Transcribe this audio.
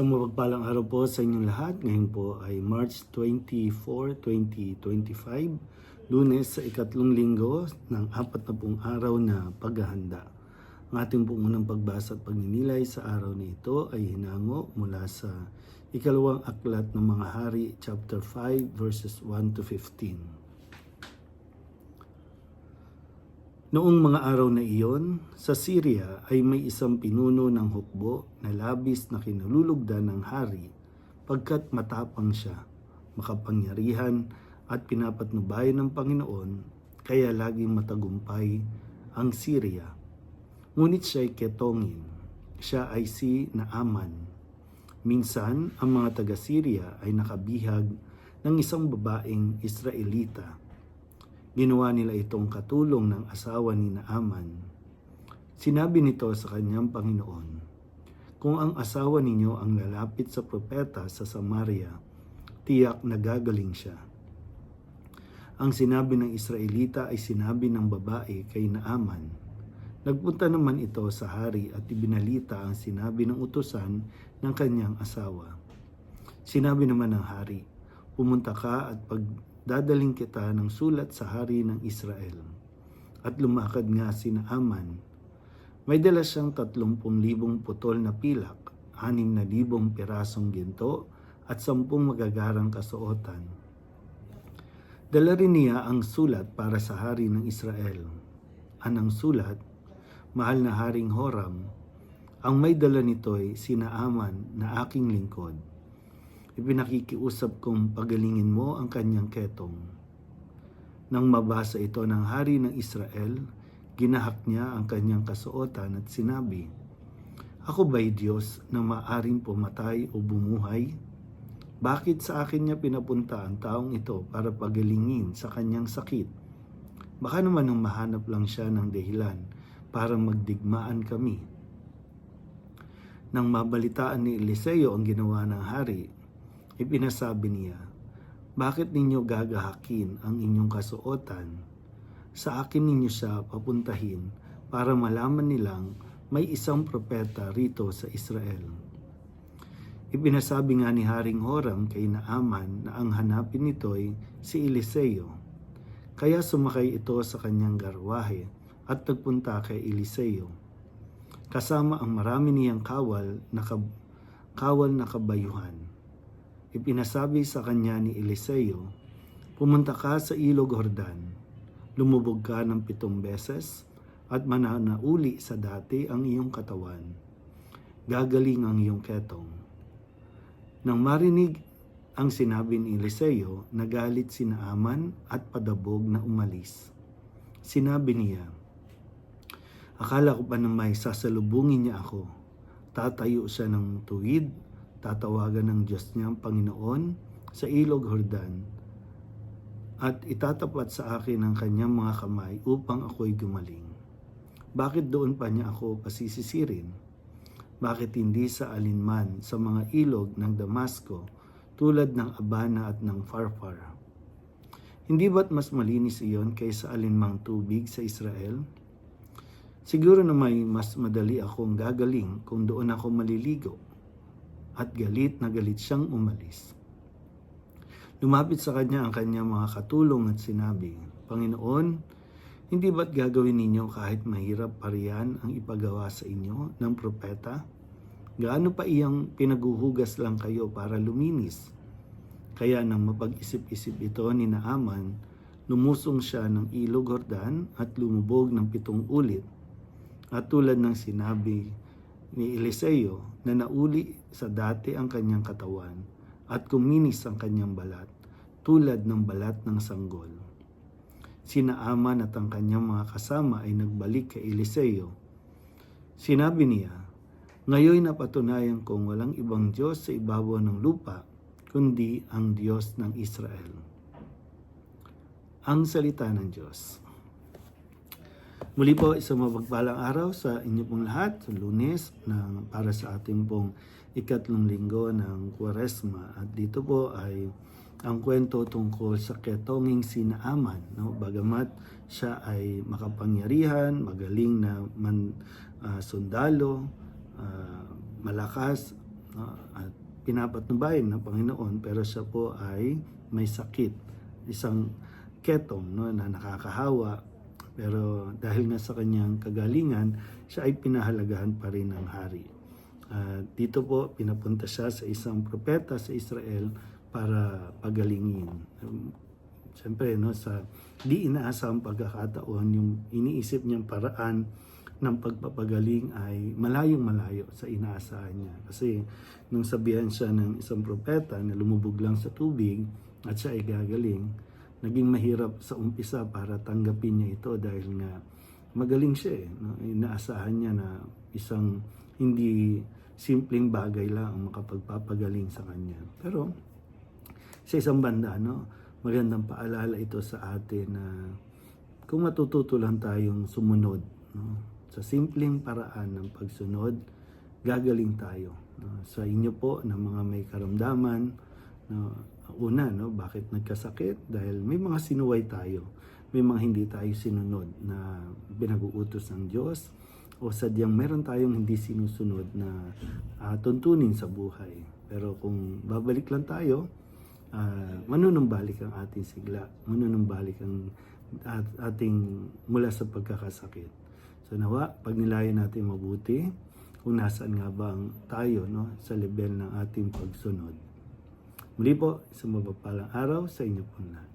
Sa mapagpalang araw po sa inyong lahat, ngayon po ay March 24, 2025, lunes sa ikatlong linggo ng apat na pong araw na paghahanda. Ang ating pong unang pagbasa at pagninilay sa araw na ito ay hinango mula sa ikalawang aklat ng mga hari, chapter 5, verses 1 to 15. Noong mga araw na iyon, sa Syria ay may isang pinuno ng hukbo na labis na kinululugdan ng hari pagkat matapang siya, makapangyarihan at pinapatnubayan ng Panginoon kaya laging matagumpay ang Syria. Ngunit siya'y ketongin. Siya ay si Naaman. Minsan, ang mga taga-Syria ay nakabihag ng isang babaeng Israelita Ginawa nila itong katulong ng asawa ni Naaman. Sinabi nito sa kanyang Panginoon, Kung ang asawa ninyo ang lalapit sa propeta sa Samaria, tiyak nagagaling siya. Ang sinabi ng Israelita ay sinabi ng babae kay Naaman. Nagpunta naman ito sa hari at ibinalita ang sinabi ng utusan ng kanyang asawa. Sinabi naman ng hari, Pumunta ka at pag dadaling kita ng sulat sa hari ng Israel. At lumakad nga si Naaman. May dala siyang tatlumpung libong putol na pilak, anim na libong pirasong ginto, at sampung magagarang kasuotan. Dala rin niya ang sulat para sa hari ng Israel. Anang sulat, mahal na haring Horam, ang may dala nito'y si Naaman na aking lingkod Ipinakikiusap kong pagalingin mo ang kanyang ketong. Nang mabasa ito ng hari ng Israel, ginahak niya ang kanyang kasuotan at sinabi, Ako ba'y Diyos na maaring pumatay o bumuhay? Bakit sa akin niya pinapunta ang taong ito para pagalingin sa kanyang sakit? Baka naman nang mahanap lang siya ng dahilan para magdigmaan kami. Nang mabalitaan ni Eliseo ang ginawa ng hari, Ipinasabi niya, Bakit ninyo gagahakin ang inyong kasuotan? Sa akin ninyo siya papuntahin para malaman nilang may isang propeta rito sa Israel. Ipinasabi nga ni Haring Horam kay Naaman na ang hanapin nito'y si Eliseo. Kaya sumakay ito sa kanyang garwahe at nagpunta kay Eliseo. Kasama ang marami niyang kawal na kab- kawal na kabayuhan Ipinasabi sa kanya ni Eliseo, Pumunta ka sa ilog Hordan, lumubog ka ng pitong beses, at mananauli sa dati ang iyong katawan. Gagaling ang iyong ketong. Nang marinig ang sinabi ni Eliseo, nagalit si Naaman at padabog na umalis. Sinabi niya, Akala ko pa na may sasalubungin niya ako. Tatayo siya ng tuwid tatawagan ng Diyos niya ang Panginoon sa ilog Hordan at itatapat sa akin ang kanyang mga kamay upang ako'y gumaling. Bakit doon pa niya ako pasisisirin? Bakit hindi sa alinman sa mga ilog ng Damasco tulad ng Abana at ng Farfar? Hindi ba't mas malinis iyon kaysa alinmang tubig sa Israel? Siguro na may mas madali akong gagaling kung doon ako maliligo at galit na galit siyang umalis. Lumapit sa kanya ang kanyang mga katulong at sinabi, Panginoon, hindi ba't gagawin ninyo kahit mahirap pa riyan ang ipagawa sa inyo ng propeta? Gaano pa iyang pinaguhugas lang kayo para luminis? Kaya nang mapag-isip-isip ito ni Naaman, lumusong siya ng ilog Hordan at lumubog ng pitong ulit. At tulad ng sinabi ni Eliseo na nauli sa dati ang kanyang katawan at kuminis ang kanyang balat tulad ng balat ng sanggol. Sina Aman at ang kanyang mga kasama ay nagbalik kay Eliseo. Sinabi niya, Ngayon napatunayan kong walang ibang Diyos sa ibabaw ng lupa, kundi ang Diyos ng Israel. Ang salita ng Diyos. Muli po, isang mapagpalang araw sa inyo pong lahat, lunes, na para sa ating pong ikatlong linggo ng Kwaresma. At dito po ay ang kwento tungkol sa ketonging sinaaman. No? Bagamat siya ay makapangyarihan, magaling na man, uh, sundalo, uh, malakas, no? at pinapatnubayan ng Panginoon pero siya po ay may sakit isang ketong no na nakakahawa pero dahil nga sa kanyang kagalingan siya ay pinahalagahan pa rin ng hari at dito po pinapunta siya sa isang propeta sa Israel para pagalingin Um, Siyempre, no, sa di inaasahang pagkakataon, yung iniisip niyang paraan ng pagpapagaling ay malayong malayo sa inaasahan niya. Kasi nung sabihan siya ng isang propeta na lumubog lang sa tubig at siya ay gagaling, naging mahirap sa umpisa para tanggapin niya ito dahil nga magaling siya eh. No? Inaasahan niya na isang hindi simpleng bagay lang ang makapagpapagaling sa kanya. Pero sa isang banda, no, magandang paalala ito sa atin na kung matututo lang tayong sumunod no, sa simpleng paraan ng pagsunod, gagaling tayo. No, sa inyo po na mga may karamdaman, no, una, no, bakit nagkasakit? Dahil may mga sinuway tayo. May mga hindi tayo sinunod na binag-uutos ng Diyos o sadyang meron tayong hindi sinusunod na ah, tuntunin sa buhay. Pero kung babalik lang tayo, uh, manunumbalik ang ating sigla, manunumbalik ang at, ating mula sa pagkakasakit. So nawa, pag nilayan natin mabuti, kung nasaan nga ba ang tayo no, sa level ng ating pagsunod. Muli po, isang mapapalang araw sa inyo po lahat.